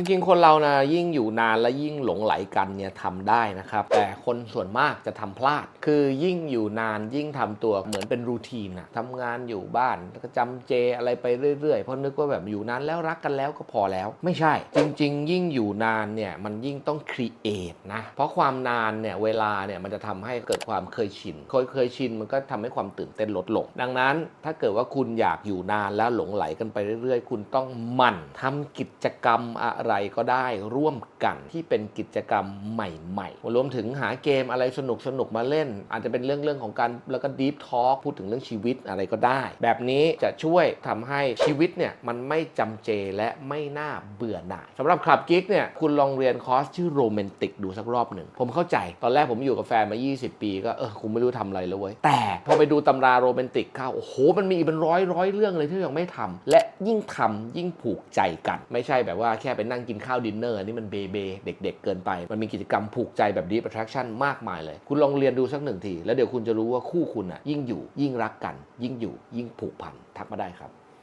จริงๆ คนเรานะยิ่งอยู่นานและยิ่งหลงไหลกันเนี่ยทำได้นะครับ แต่คนส่วนมากจะทำพลาด คือยิ่งอยู่นานยิ่งทำตัวเหมือนเป็นรูทีนอะทำงานอยู่บ้านแล้วก็จำเจอะไรไปเรื่อยๆ เพราะนึกว่าแบบอยู่นานแล้วรักกันแล้วก็พอแล้ว ไม่ใช่ จริง ๆ ยิ่งอยู่นานเนี่ยมันยิ่งต้องครีเอทนะ เพราะความนานเนี่ยเวลาเนี่ยมันจะทำให้เกิดความเคยชินเคยเคยชินมันก็ทำให้ความตื่นเต้นลดลง ดังนั้นถ้าเกิดว่าคุณอยากอยู่นานแล้วหลงไหลกันไปเรื่อย ๆ คุณต้องหมั่นทำกิจกรรมอะไรไรก็ได้ร่วมกันที่เป็นกิจกรรมใหม่ๆ รวมถึงหาเกมอะไรสนุกๆมาเล่น อาจจะเป็นเรื่องเรื่องของการแล้วก็ดีฟทอ l k พูดถึงเรื่องชีวิตอะไรก็ได้ แบบนี้จะช่วยทำให้ชีวิตเนี่ยมันไม่จำเจและไม่น่าเบื่อหน่ายสำหรับคลับกิ๊กเนี่ยคุณลองเรียนคอร์สชื่อโรแมนติกดูสักรอบหนึ่ง ผมเข้าใจ ตอนแรกผมอยู่กับแฟนมา 20 ปีก็เออคงไม่รู้ทำอะไรแล้วเว้ย แต่พอไปดูตำราโรแมนติกเข้าโอ้โห มันมีอีกเป็นร้อยร้อยเรื่องเลยที่ยังไม่ทำและยิ่งทำยิ่งผูกใจกัน ไม่ใช่แบบว่าแค่ไปนั่งกินข้าวดินเนอร์นี่มันเบเบเด็ก ๆ เกินไป มันมีกิจกรรมผูกใจแบบ deep attraction มากมายเลย คุณลองเรียนดูสักหนึ่งที แล้วเดี๋ยวคุณจะรู้ว่าคู่คุณอะยิ่งอยู่ยิ่งรักกัน ยิ่งอยู่ยิ่งผูกพันทักมาได้ครับ